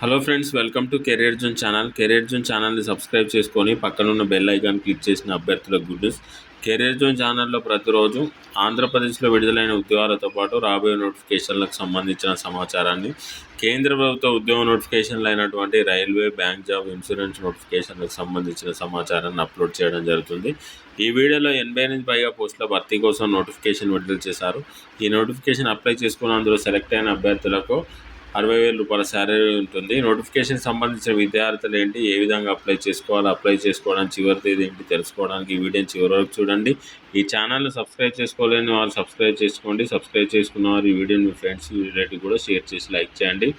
Hello friends welcome to career zone channel career zone ఛానల్ని subscribe చేసుకొని పక్కనున్న bell icon click చేసిన అభ్యర్థులకు గుడ్ న్యూస్ కెరీర్ జోన్ ఛానల్లో ప్రతిరోజు ఆంధ్రప్రదేశ్లో విడుదలైన ఉద్యోగాలతో పాటు రాబోయే నోటిఫికేషన్లకు సంబంధించిన సమాచారాన్ని కేంద్ర ప్రభుత్వ ఉద్యోగ నోటిఫికేషన్లు అయినటువంటి రైల్వే బ్యాంక్ జాబ్ ఇన్సూరెన్స్ నోటిఫికేషన్లకు సంబంధించిన సమాచారాన్ని అప్లోడ్ చేయడం జరుగుతుంది. ఈ వీడియోలో ఎనభై ఎనిమిది పైగా పోస్టుల భర్తీ కోసం నోటిఫికేషన్ విడుదల చేశారు. ఈ నోటిఫికేషన్ అప్లై చేసుకున్న అందులో సెలెక్ట్ అయిన అభ్యర్థులకు అరవై వేల రూపాయల శాలరీ ఉంటుంది. నోటిఫికేషన్ సంబంధించిన విద్యార్థులు ఏంటి? ఏ విధంగా అప్లై చేసుకోవాలి? అప్లై చేసుకోవడానికి చివరి తేదీ ఏంటి? తెలుసుకోవడానికి ఈ వీడియోని చివరి వరకు చూడండి. ఈ ఛానల్ని సబ్స్క్రైబ్ చేసుకోలేని వాళ్ళు సబ్స్క్రైబ్ చేసుకోండి. సబ్స్క్రైబ్ చేసుకున్న వారు ఈ వీడియోని మీ ఫ్రెండ్స్ రిలేటివ్ కూడా షేర్ చేసి లైక్ చేయండి.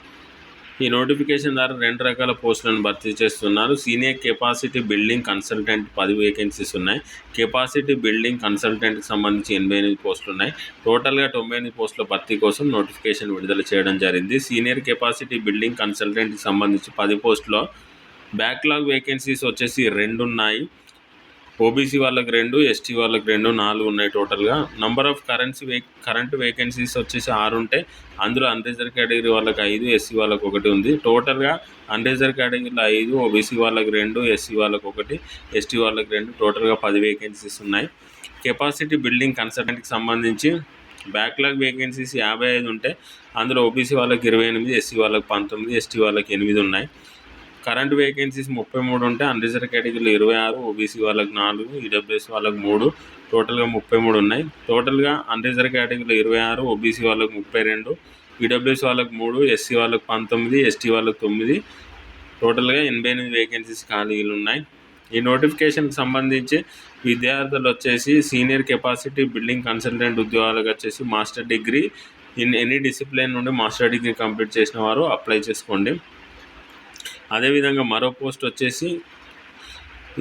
ఈ నోటిఫికేషన్ ద్వారా రెండు రకాల పోస్టులను భర్తీ చేస్తున్నారు. సీనియర్ కెపాసిటీ బిల్డింగ్ కన్సల్టెంట్ పది వేకెన్సీస్ ఉన్నాయి. కెపాసిటీ బిల్డింగ్ కన్సల్టెంట్కి సంబంధించి ఎనభై ఎనిమిది పోస్టులు ఉన్నాయి. టోటల్గా తొంభై ఎనిమిది పోస్టుల భర్తీ కోసం నోటిఫికేషన్ విడుదల చేయడం జరిగింది. సీనియర్ కెపాసిటీ బిల్డింగ్ కన్సల్టెంట్కి సంబంధించి పది పోస్టులో బ్యాక్లాగ్ వేకెన్సీస్ వచ్చేసి రెండు ఉన్నాయి. ఓబీసీ వాళ్ళకి రెండు ఎస్టీ వాళ్ళకి రెండు నాలుగు ఉన్నాయి టోటల్గా. Number of currency way current vacancies వచ్చేసి ఆరు ఉంటే అందులో అన్రిజర్వ్ కేటగిరీ వాళ్ళకి ఐదు ఎస్సీ వాళ్ళకి ఒకటి ఉంది. టోటల్గా అన్రిజర్వ్ కేటగిరీలో ఐదు ఓబీసీ వాళ్ళకి రెండు ఎస్సీ వాళ్ళకి ఒకటి ఎస్టీ వాళ్ళకి రెండు టోటల్గా పది వేకెన్సీస్ ఉన్నాయి. కెపాసిటీ బిల్డింగ్ కన్సల్టెంట్కి సంబంధించి బ్యాక్లాగ్ వేకెన్సీస్ యాభై ఐదు ఉంటే అందులో ఓబీసీ వాళ్ళకి ఇరవై ఎనిమిది ఎస్సీ వాళ్ళకి పంతొమ్మిది ఎస్టీ వాళ్ళకి ఎనిమిది ఉన్నాయి. కరెంట్ వేకెన్సీస్ ముప్పై మూడు ఉంటే అన్రిజర్వ్ కేటగిరీలో ఇరవై ఆరు ఓబీసీ వాళ్ళకి నాలుగు ఈడబ్ల్యూఎస్ వాళ్ళకి మూడు టోటల్గా ముప్పై మూడు ఉన్నాయి. టోటల్గా అన్రిజర్వ్ కేటగిరీలో ఇరవై ఆరు ఓబీసీ వాళ్ళకి ముప్పై రెండు ఈడబ్ల్యూఎస్ వాళ్ళకి మూడు ఎస్సీ వాళ్ళకి పంతొమ్మిది ఎస్టీ వాళ్ళకి తొమ్మిది. టోటల్గా ఎనభై ఎనిమిది వేకెన్సీస్ ఖాళీలు ఉన్నాయి. ఈ నోటిఫికేషన్కి సంబంధించి విద్యార్థులు వచ్చేసి సీనియర్ కెపాసిటీ బిల్డింగ్ కన్సల్టెంట్ ఉద్యోగాలకు వచ్చేసి master degree in any discipline నుండి మాస్టర్ డిగ్రీ కంప్లీట్ చేసిన వారు అప్లై చేసుకోండి. అదేవిధంగా మరో పోస్ట్ వచ్చేసి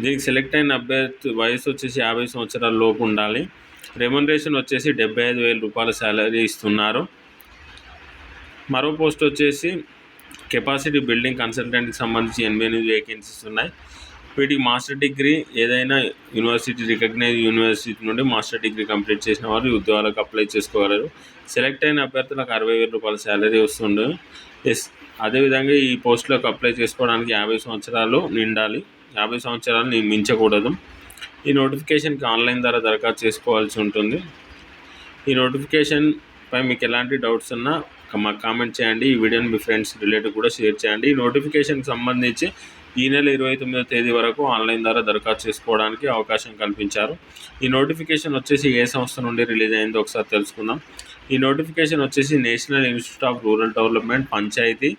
దీనికి సెలెక్ట్ అయిన అభ్యర్థి వయసు వచ్చేసి యాభై సంవత్సరాల లోపు ఉండాలి. రెమ్యునరేషన్ వచ్చేసి డెబ్బై ఐదు వేల రూపాయల శాలరీ ఇస్తున్నారు. మరో పోస్ట్ వచ్చేసి కెపాసిటీ బిల్డింగ్ కన్సల్టెంట్కి సంబంధించి ఎనభై ఎనిమిది వేకెన్సీస్ ఉన్నాయి. వీటికి మాస్టర్ డిగ్రీ ఏదైనా యూనివర్సిటీ రికగ్నైజ్ యూనివర్సిటీ నుండి మాస్టర్ డిగ్రీ కంప్లీట్ చేసిన వారు ఉద్యోగాలకు అప్లై చేసుకోగలరు. సెలెక్ట్ అయిన అభ్యర్థులకు అరవై వేల రూపాయల శాలరీ వస్తుండే ఎస్ అదేవిధంగా ఈ పోస్టులకు అప్లై చేసుకోవడానికి యాభై సంవత్సరాలు నిండాలి. యాభై సంవత్సరాలు మించకూడదు. ఈ నోటిఫికేషన్కి ఆన్లైన్ ద్వారా దరఖాస్తు చేసుకోవాల్సి ఉంటుంది. ఈ నోటిఫికేషన్ పై మీకు ఎలాంటి డౌట్స్ ఉన్నా మాకు కామెంట్ చేయండి. ఈ వీడియోని మీ ఫ్రెండ్స్ రిలేటివ్ కూడా షేర్ చేయండి. ఈ నోటిఫికేషన్కి సంబంధించి ఈ నెల ఇరవై తొమ్మిదో తేదీ వరకు ఆన్లైన్ ద్వారా దరఖాస్తు చేసుకోవడానికి అవకాశం కల్పించారు. ఈ నోటిఫికేషన్ వచ్చేసి ఏ సంస్థ నుండి రిలీజ్ అయిందో ఒకసారి తెలుసుకుందాం. ఈ నోటిఫికేషన్ వచ్చేసి national institute of rural development Panchayati.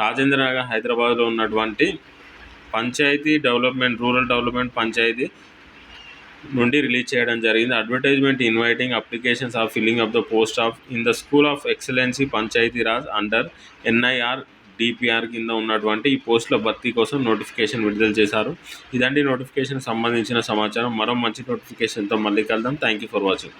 Rajendra Nagar హైదరాబాద్లో ఉన్నటువంటి Panchayati development rural development Panchayati నుండి రిలీజ్ చేయడం జరిగింది. Advertisement inviting applications of filling of the post of in the school of excellency Panchayati Raj under NIR DPR కింద ఉన్నటువంటి ఈ పోస్టుల భర్తీ కోసం నోటిఫికేషన్ విడుదల చేశారు. ఇదండి నోటిఫికేషన్ సంబంధించిన సమాచారం. మరో మంచి నోటిఫికేషన్తో మళ్ళీ కలుద్దాం. Thank you for watching